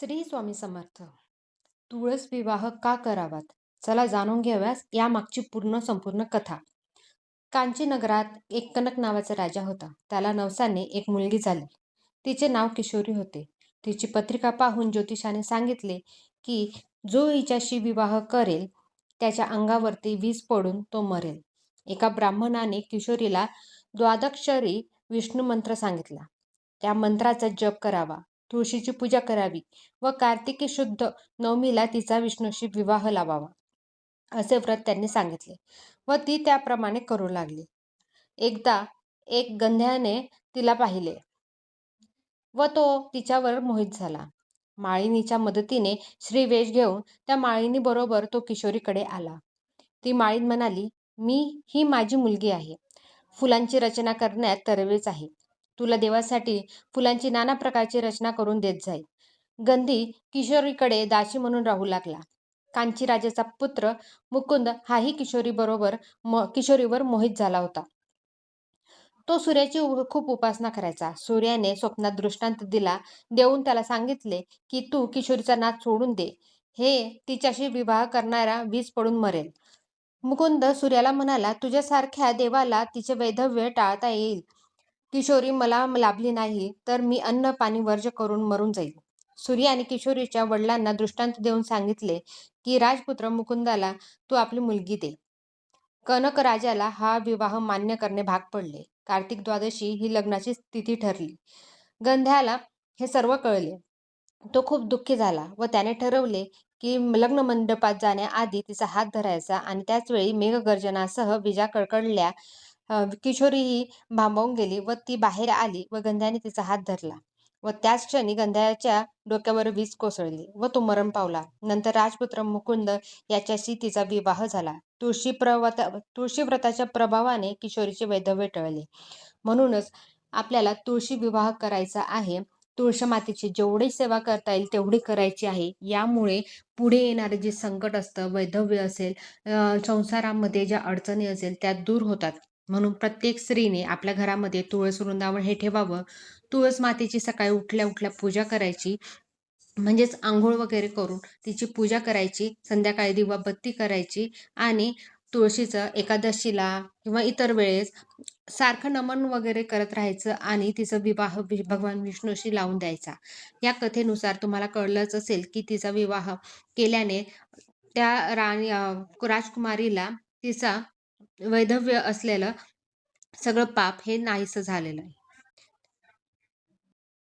श्री स्वामी समर्थ. तुळस विवाह का करावात? चला जाणून घेऊयास यामागची पूर्ण संपूर्ण कथा. कांची नगरात एक कनक नावाचा राजा होता. त्याला नवसाने एक मुलगी झाली. तिचे नाव किशोरी होते. तिची पत्रिका पाहून ज्योतिषाने सांगितले की जो हिच्याशी विवाह करेल त्याच्या अंगावरती वीज पडून तो मरेल. एका ब्राह्मणाने किशोरीला द्वादक्षरी विष्णू मंत्र सांगितला. त्या मंत्राचा जप करावा. तुळशीची पूजा करावी व कार्तिकी शुद्ध नवमीला तिचा विष्णूशी विवाह लावावा असे व्रत त्यांनी सांगितले व ती त्याप्रमाणे करू लागली. एकदा एक गंध्याने तिला पाहिले व तो तिच्यावर मोहित झाला. माळिनीच्या मदतीने श्रीवेश घेऊन त्या माळिनी बरोबर तो किशोरीकडे आला. ती माळीन म्हणाली मी ही माझी मुलगी आहे. फुलांची रचना करण्यात तरवेच आहे. तुला देवासाठी फुलांची नाना प्रकारची रचना करून देत जाईल. गंधी किशोरीकडे दाशी म्हणून राहू लागला. कांची राजाचा पुत्र मुकुंद हाही किशोरी बरोबर म किशोरीवर मोहित झाला होता. तो सूर्याची खूप उपासना करायचा. सूर्याने स्वप्नात दृष्टांत दिला देऊन त्याला सांगितले की तू किशोरीचा नाच सोडून दे. हे तिच्याशी विवाह करणारा वीज पडून मरेल. मुकुंद सूर्याला म्हणाला तुझ्यासारख्या देवाला तिचे वैधव्य टाळता येईल. किशोरी मला लाभली नाही तर मी अन्न पाणी वर्ज करून मरून जाईल. सूर्य आणि किशोरीच्या वडिलांना दृष्टांत देऊन सांगितले की राजपुत्र मुकुंदाला तू आपली मुलगी दे. कनक राजाला हा विवाह मान्य करणे भाग पडले. कार्तिक द्वादशी ही लग्नाची तिथी ठरली. गंध्याला हे सर्व कळले. तो खूप दुःखी झाला व त्याने ठरवले की लग्न मंडपात जाण्याआधी तिचा हात धरायचा आणि त्याचवेळी मेघगर्जनासह विजा कडकडल्या किशोरी ही भांबावून गेली व ती बाहेर आली व गंध्याने तिचा हात धरला व त्याच क्षणी गंध्याच्या डोक्यावर वीज कोसळली व तो मरण पावला. नंतर राजपुत्र मुकुंद याच्याशी तिचा विवाह झाला. तुळशी प्रवता तुळशी व्रताच्या प्रभावाने किशोरीचे वैधव्य टळले. म्हणूनच आपल्याला तुळशी विवाह करायचा आहे. तुळशी मातेची जेवढी सेवा करता येईल तेवढी करायची आहे. यामुळे पुढे येणारे जे संकट असतं वैधव्य असेल संसारामध्ये ज्या अडचणी असेल त्या दूर होतात. म्हणून प्रत्येक स्त्रीने आपल्या घरामध्ये तुळस वृंदावन हे ठेवावं. तुळस मातेची सकाळी उठल्या उठल्या पूजा करायची. म्हणजेच आंघोळ वगैरे करून तिची पूजा करायची. संध्याकाळी दिवा बत्ती करायची. आणि तुळशीचं एकादशीला किंवा इतर वेळेस सारखं नमन वगैरे करत राहायचं आणि तिचा विवाह भगवान विष्णूशी लावून द्यायचा. या कथेनुसार तुम्हाला कळलंच असेल की तिचा विवाह केल्याने त्या राणी राजकुमारीला तिचा वैधव्य असलेलं सगळं पाप हे नाहीसं झालेलं आहे.